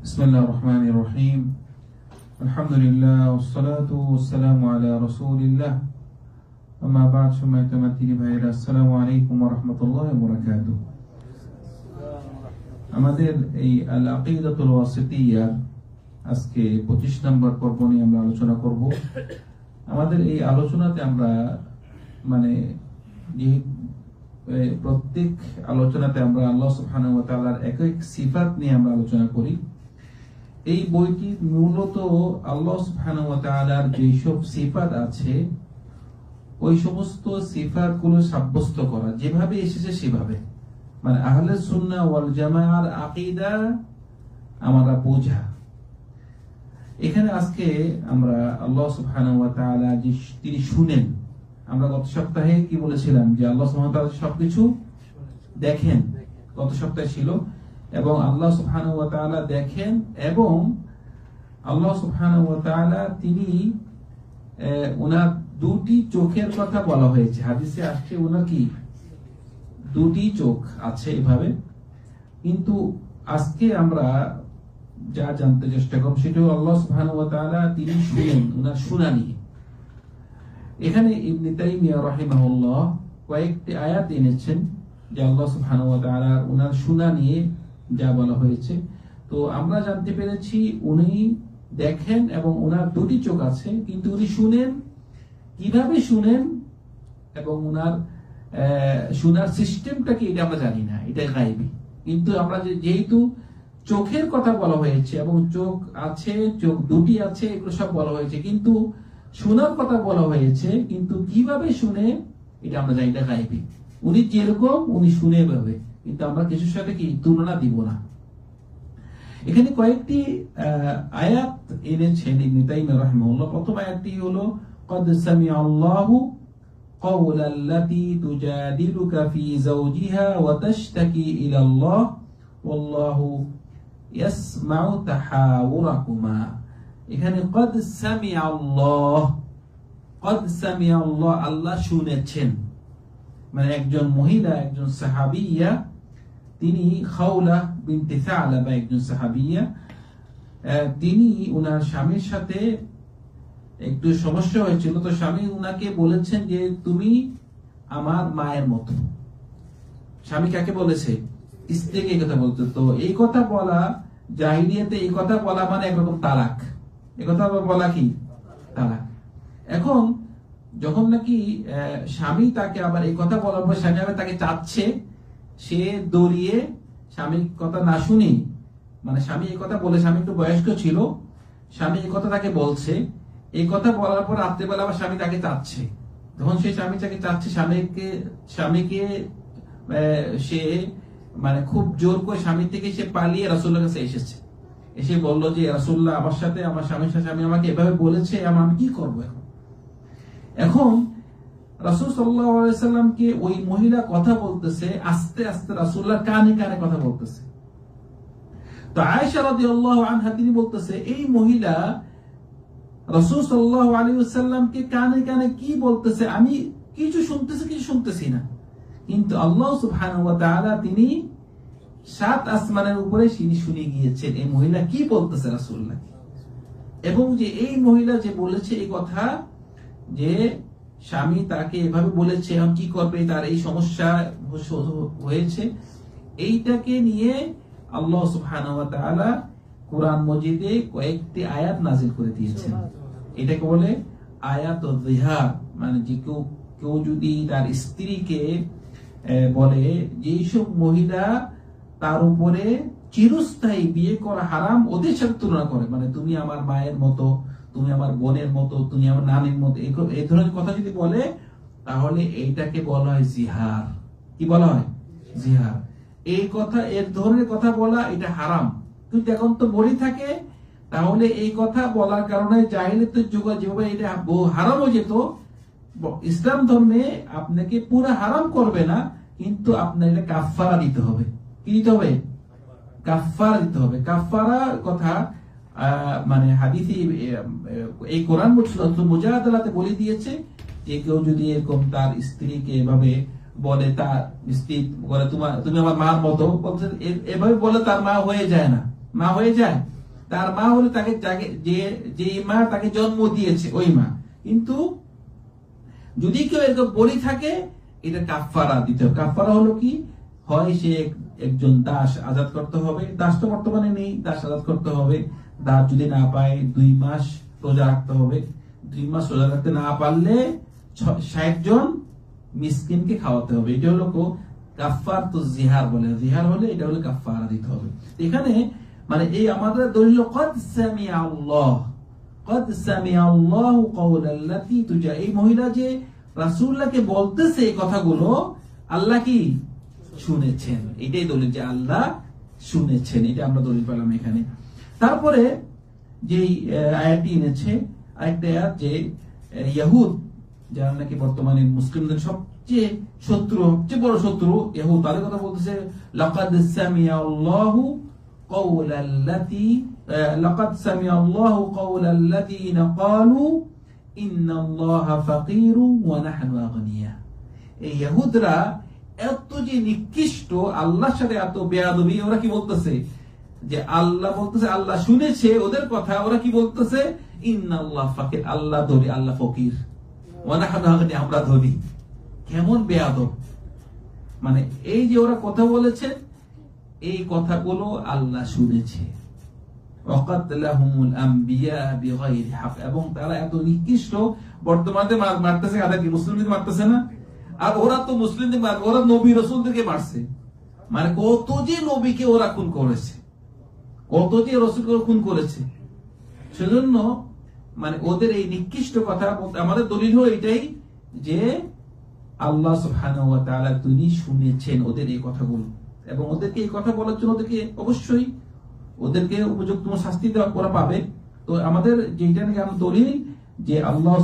بسم الله الرحمن الرحيم الحمد لله والصلاة والسلام على رسول الله أما بعد ثم يتمثل بها السلام عليكم ورحمة الله وبركاته আমাদের এই আল আকিদাতুল ওয়াসিতিয়া আজকে পঁচিশ নম্বর পর্ব নিয়ে আমরা আলোচনা করব আমাদের এই আলোচনাতে আমরা মানে যে এ, প্রত্যেক আলোচনাতে আমরা আল্লাহ সুবহানাহু ওয়া তাআলার এক এক সিফাত নিয়ে আমরা আলোচনা করি এই বইটি মূলত আল্লাহ সুবহানাহু ওয়া যেসব সিফাত আছে, ওই সমস্ত সিফাতগুলো সাব্যস্ত করা। যেভাবে এসেছে সেভাবে। মানে আহলে সুন্নাহ ওয়াল জামাআর আকীদা আমরা বোঝা। এখানে আজকে আমরা আল্লাহ তিনি শুনেন, আমরা গত সপ্তাহে কি বলেছিলাম যে আল্লাহ সুবহানাহু ওয়া সবকিছু দেখেন। গত সপ্তাহে ছিল। এবং আল্লাহ সুবহানাহু দেখেন এবং আল্লাহ সুবহানাহু তিনি ওনার দুটি চোখের কথা বলা হয়েছে। হাদিসে আসছে ওনার কি? দুটি চোখ আছে এভাবে। কিন্তু আজকে আমরা যা জানতে চেষ্টা করব সেটা হলো আল্লাহ সুবহানাহু তিনি শুনেন ওনার শুনানি। এখানে ইবনে তাইমিয়া রাহিমাহুল্লাহ কয়েকটি আয়াত এনেছেন যে আল্লাহ সুবহানাহু ওনার শুনা নিয়ে যা বলা হয়েছে। তো আমরা জানতে পেরেছি উনি দেখেন এবং ওনার দুটি চোখ আছে, কিন্তু উনি শুনেন। কীভাবে শুনেন? এবং ওনার শোনার সিস্টেমটা কি? এটা আমরা জানি না এটা গাইবি কিন্তু আমরা যেহেতু চোখের কথা বলা হয়েছে এবং চোখ আছে, চোখ দুটি আছে, এগুলো সব বলা হয়েছে, কিন্তু শোনার কথা বলা হয়েছে, কিন্তু কীভাবে শুনে? এটা আমরা জানি, এটা গাইবি উনি যেরকম, উনি শুনে এভাবে। কিন্তু আমরা কিছুর সাথে কি তুলনা দিব না এখানে কয়েকটি আহ, আয়াত এনেছেন ইবনে তাইমিয়া রাহিমাহুল্লাহ প্রথম আয়াতটি হলো قد سمع الله قول التي تجادلك في زوجها وتشتكي إلى الله والله يسمع تحاوركما এখানে قد سمع الله قد سمع الله আল্লাহ শুনেছেন মানে একজন মহিলা, একজন সাহাবিয়া, তিনি খাওলা বিনতে সালাবা একজন সাহাবিয়া তিনি উনার স্বামীর সাথে একটু সমস্যা হয়েছিল। তো স্বামী উনাকে বলেছেন যে, তুমি আমার মায়ের মতো। স্বামী কাকে বলেছে? স্ত্রীকে এই কথা বলতে। তো এই কথা বলা, জাহিলিয়াতে এই কথা বলা মানে একরকম তালাক। এই কথা বলা কি? তালাক। এখন যখন নাকি স্বামী তাকে আবার এই কথা বলার পর স্বামী আবার তাকে চাচ্ছে, সে দৌড়িয়ে স্বামীর কথা না শুনি মানে স্বামী এই কথা বলে স্বামী একটু বয়স্ক ছিল, স্বামী এই কথা তাকে বলছে, এই কথা বলার পর রাত্রেবেলা আবার স্বামী তাকে চাচ্ছে। তখন সেই স্বামী তাকে চাচ্ছে, স্বামীকে স্বামীকে সে মানে খুব জোর করে স্বামী থেকে সে পালিয়ে রাসুল্লাহ কাছে এসেছে। এসে বলল যে রাসুল্লাহ আমার সাথে, আমার স্বামীর সাথে স্বামী আমাকে এভাবে বলেছে আমি কি করব এখন? এখন রাসুল সাল্লামকে ওই মহিলা কথা বলতেছে, আস্তে আস্তে রাসুল্লাহ কানে কানে কথা বলতেছে। তো আয়েশা রাদিয়াল্লাহু আনহা তিনি বলতেছে, এই মহিলা রাসূল সাল্লাল্লাহু আলাইহি ওয়াসাল্লামকে কানে কানে কি বলতেছে? আমি কিছু শুনতেছি কিছু শুনতেছি না। কিন্তু আল্লাহ ওয়া তিনি সাত আসমানের উপরে তিনি শুনে গিয়েছেন, এই মহিলা কি বলতেছে রাসূলুল্লাহ এবং যে এই মহিলা যে বলেছে এই কথা যে স্বামী তাকে এভাবে বলেছে এখন কি করবে? তার এই সমস্যা হয়েছে। এইটাকে নিয়ে আল্লাহ সুবহানাহু ওয়া কোরআন মজিদে কয়েকটি আয়াত নাজিল করে দিয়েছেন। এটাকে বলে আয়াত মানে যে কেউ কেউ যদি তার স্ত্রীকে বলে যে সব মহিলা তার উপরে চিরস্থায়ী বিয়ে করা হারাম ওদের সাথে তুলনা করে। মানে তুমি আমার মায়ের মতো তুমি আমার বোনের মতো, তুমি আমার নানির মতো, এই- ধরনের কথা যদি বলে, তাহলে এইটাকে বলা হয় জিহার। কি বলা হয়? জিহার। এই কথা এর ধরনের কথা বলা, এটা হারাম। কিন্তু এখন তো বলি থাকে, তাহলে এই কথা বলার কারণে জাহিলিয়াতের যুগ যেভাবে এটা হারাম হয়ে যেত ইসলাম ধর্মে আপনাকে পুরো হারাম করবে না, কিন্তু আপনার এটা কাফারা দিতে হবে। কি দিতে হবে? কাফারা দিতে হবে। কাফারা কথা মানে হাদিসে এই কোরআন মুজাহাদালাতে বলে দিয়েছে যে কেউ যদি এরকম তার স্ত্রীকে এভাবে বলে, তার স্ত্রী বলে তোমার তুমি আমার মার মতো এভাবে বলে তার মা হয়ে যায় না, মা হয়ে যায়। তার মা হলে তাকে যে যে মা তাকে জন্ম দিয়েছে, ওই মা। কিন্তু যদি কেউ এরকম বলি থাকে, এটা কাফারা দিতে হবে। কাফারা হলো কি? হয় সে একজন দাস আজাদ করতে হবে, দাস তো বর্তমানে নেই, দাস আজাদ করতে হবে। দাস যদি না পায়, দুই মাস রোজা রাখতে হবে। দুই মাস রোজা রাখতে না পারলে ষাট জন মিসকিনকে খাওয়াতে হবে। এটা হলো কাফার তো জিহার বলে। জিহার হলে এটা হলো কাফারা দিতে হবে। এখানে মানে এই আমাদের দলিল, কদ সামিয়া আল্লাহ কদ সামিয়া আল্লাহ কওলাল্লাতি তুজা এই মহিলা যে রাসূলুল্লাহকে বলতেছে এই কথাগুলো, আল্লাহ কি? শুনেছেন। এটাই দলিল যে আল্লাহ শুনেছেন। এটা আমরা দলিল পেলাম এখানে। তারপরে যেই আহ, আয়াতটি এনেছে আরেকটা আয়াত যে আহ, ইয়াহুদ যারা নাকি বর্তমানে মুসলিমদের সবচেয়ে শত্রু সবচেয়ে বড় শত্রু ইয়াহুদ তাদের কথা বলতেছে লাকাদ সামিয়া আল্লাহু قول التي آه، لقد سمع الله قول الذين قالوا إن الله فقير ونحن أغنياء এই ইহুদরা এত যে নিকৃষ্ট আল্লাহর সাথে এত বেয়াদবি ওরা কি বলতেছে যে আল্লাহ বলতেছে, আল্লাহ শুনেছে ওদের কথা, ওরা কি বলতেছে? ফাকির, আল্লাহ ধরি আল্লাহ ফকির। আমরা ধরি কেমন বেয়াদব। মানে এই যে ওরা কথা বলেছে, এই কথাগুলো আল্লাহ শুনেছে। এবং তারা এত নিকৃষ্ট বর্তমানে মার- মারতেছে কাদেরকে মুসলিমদের মারতেছে না? আর ওরা তো মুসলিমদের ওরা নবী রসুলদেরকে মারছে। মানে কত যে নবীকে ওরা খুন করেছে। কত যে রসুলকে খুন করেছে? সেজন্য মানে ওদের এই নিকৃষ্ট কথা, আমাদের দলিল এটাই যে আল্লাহ তিনি শুনেছেন ওদের এই কথাগুলো। এবং ওদেরকে এই কথা বলার জন্য ওদেরকে অবশ্যই ওদেরকে উপযুক্ত শাস্তি দেওয়া করা পাবে। তো আমাদের যেটা নাকি আমরা দলিল, যে আল্লাহ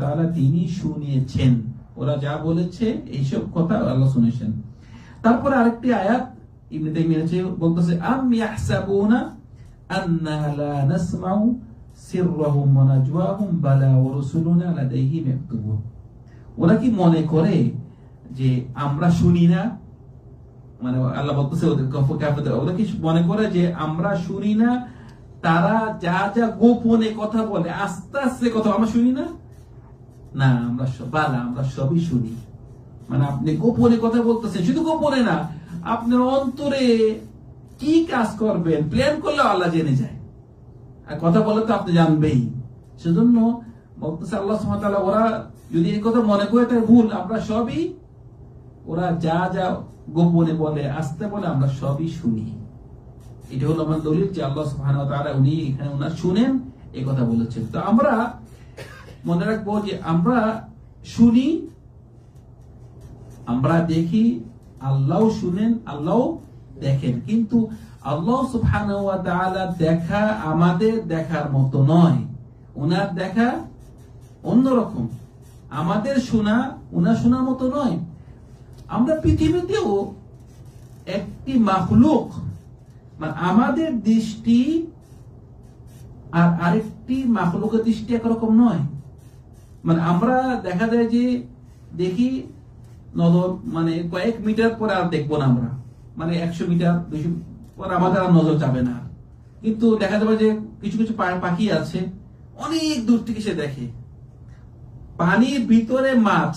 তাআলা তিনি শুনেছেন। ওরা যা বলেছে, এইসব কথা আল্লাহ শুনেছেন। তারপরে আরেকটি আয়াত ইবনে তাইমিয়া আছে বলতেছে আম ইয়াহসাবুনা আন্না লা নাসমাউ সিররাহুম ওয়া নাজওয়াহুম বালা ওয়া রাসূলুনা লাদাইহিম ইয়াকতুবুন ওরা কি মনে করে যে আমরা শুনি না? মানে আল্লাহ বলতেছে ওদের কফ- কাফেরদের, ওরা কি মনে করে যে আমরা শুনি না? তারা যা যা গোপনে কথা বলে আস্তে আস্তে কথা আমরা শুনি না? না আমরা সব আমরা সবই শুনি। মানে আপনি গোপনে কথা বলতেছেন, শুধু গোপনে না, আপনার অন্তরে কি কাজ করবেন? প্ল্যান করলে আল্লাহ জেনে যায়। আর কথা বলে তো আপনি জানবেই। সেজন্য বলতেছে আল্লাহ সুবহানাহু ওরা যদি এই কথা মনে করে তার ভুল। আমরা সবই, ওরা যা যা গোপনে বলে, আসতে বলে আমরা সবই শুনি। এটা হলো আমার দলিল যে আল্লাহ ওয়া তাআলা উনি এখানে ওনার শুনেন, এই কথা বলেছেন। তো আমরা মনে রাখব যে আমরা শুনি আমরা দেখি আল্লাহ শুনেন, আল্লাহ দেখেন। কিন্তু আল্লাহ তাআলা দেখা আমাদের দেখার মতো নয়। ওনার দেখা অন্যরকম। আমাদের শোনা ওনার শোনার মতো নয়। আমরা পৃথিবীতেও একটি মাখলুক মানে আমাদের দৃষ্টি আর আরেকটি মাখলুকের দৃষ্টি একরকম নয়। মানে আমরা দেখা যায় যে দেখি নজর মানে কয়েক মিটার পরে আর দেখব না আমরা। মানে একশো মিটার দুশো পরে আমাদের আর নজর যাবে না। কিন্তু দেখা যাবে যে কিছু কিছু পাখি আছে, অনেক দূর থেকে সে দেখে। পানির ভিতরে মাছ,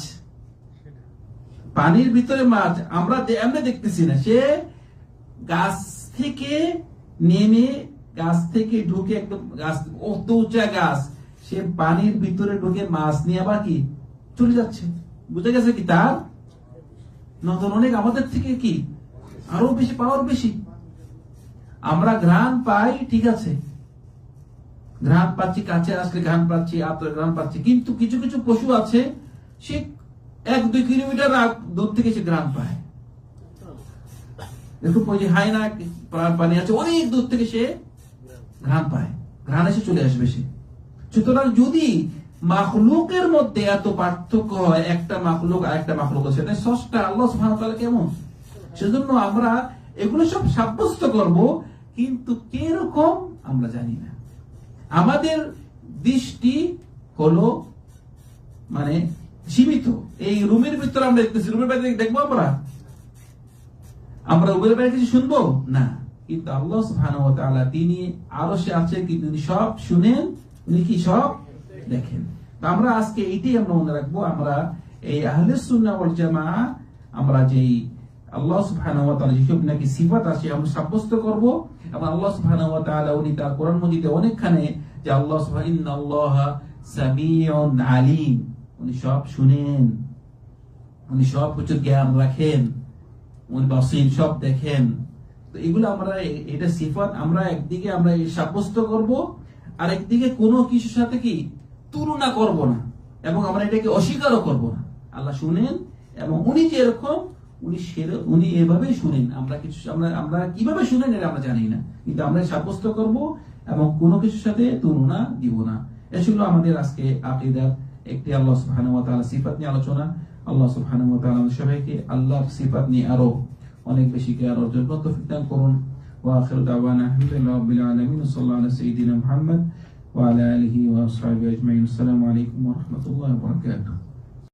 পানির ভিতরে মাছ, আমরা এমনি দেখতেছি না। সে গাছ থেকে নেমে, গাছ থেকে ঢুকে একদম গাছ, অত উঁচা গাছ, সে পানির ভিতরে ঢুকে মাছ নিয়ে আবার কি? চলে যাচ্ছে। বুঝে গেছে কি তার? নজর অনেক আমাদের থেকে কি? আরও বেশি, পাওয়ার বেশি। আমরা ঘ্রাণ পাই, ঠিক আছে। ঘ্রাণ পাচ্ছি কাছে আসলে ঘ্রাণ পাচ্ছি, আপনার ঘ্রাণ পাচ্ছি। কিন্তু কিছু কিছু পশু আছে, সে এক, দুই কিলোমিটার দূর থেকে সে ঘ্রাণ পায়। দেখুন, ওই যে হাইনা পা- পানি আছে, অনেক দূর থেকে সে ঘ্রাণ পায়। ঘ্রাণ এসে চলে আসবে সে। সুতরাং যদি মাখলুকের মধ্যে এত পার্থক্য হয়, একটা মাখলুক আর একটা মাখলুক সেটা সষ্টা আল্লাহ তাআলা কেমন সেজন্য আমরা এগুলো সব সাব্যস্ত করব, কিন্তু কীরকম আমরা জানি না। আমাদের দৃষ্টি হলো মানে সীমিত এই রুমের ভিতরে আমরা দেখতেছি, রুমের বাইরে দেখব আমরা? আমরা রুমের বাইরে কিছু শুনব? না। কিন্তু আল্লাহ তাআলা, তিনি আরও সে আছে, কিন্তু তিনি সব শুনেন, উনি কি সব দেখেন। আমরা আজকে এটাই আমরা মনে রাখব, আমরা এই আহলে জামাআহ আমরা যেই আল্লাহ যেসব নাকি সিফাত আছে, আমরা সাব্যস্ত করব এবং আল্লাহ উনি তার কোরআন মজিদে অনেকখানে যে আল্লাহ সামিউন আলিম। উনি সব শুনেন, উনি সব জ্ঞান রাখেন, উনি বাসির সব দেখেন। তো এগুলো আমরা এটা সিফাত, আমরা একদিকে আমরা সাব্যস্ত করব আর একদিকে কোনো কিছুর সাথে কি তুলনা করব না, এবং আমরা এটাকে অস্বীকারও করব না। আল্লাহ শুনেন, এবং উনি যেরকম, উনি উনি এভাবেই শুনেন। আমরা কিছু, আমরা আমরা কীভাবে শুনেন এটা আমরা জানি না, কিন্তু আমরা সাব্যস্ত করব এবং কোনো কিছুর সাথে তুলনা দিব না। এসেগুলো আমাদের আজকে আকিদার একটি আল্লাহ সুবহানাহু সিফাত নিয়ে আলোচনা। আল্লাহ সুবহানাহু সবাইকে আল্লাহর সিফাত নিয়ে আরও অনেক বেশি জ্ঞান অর্জন করতে করুন। ওয়া আখিরু দাওয়ানা আলহামদুলিল্লাহি রাব্বিল আলামিন। সাল্লাল্লাহু আলা সাইয়্যিদিনা মুহাম্মদ। ওয়া আলা আলিহি ওয়া আসহাবিহি আজমাইন আসসালামু আলাইকুম ওয়া রাহমাতুল্লাহি ওয়া বারাকাতুহু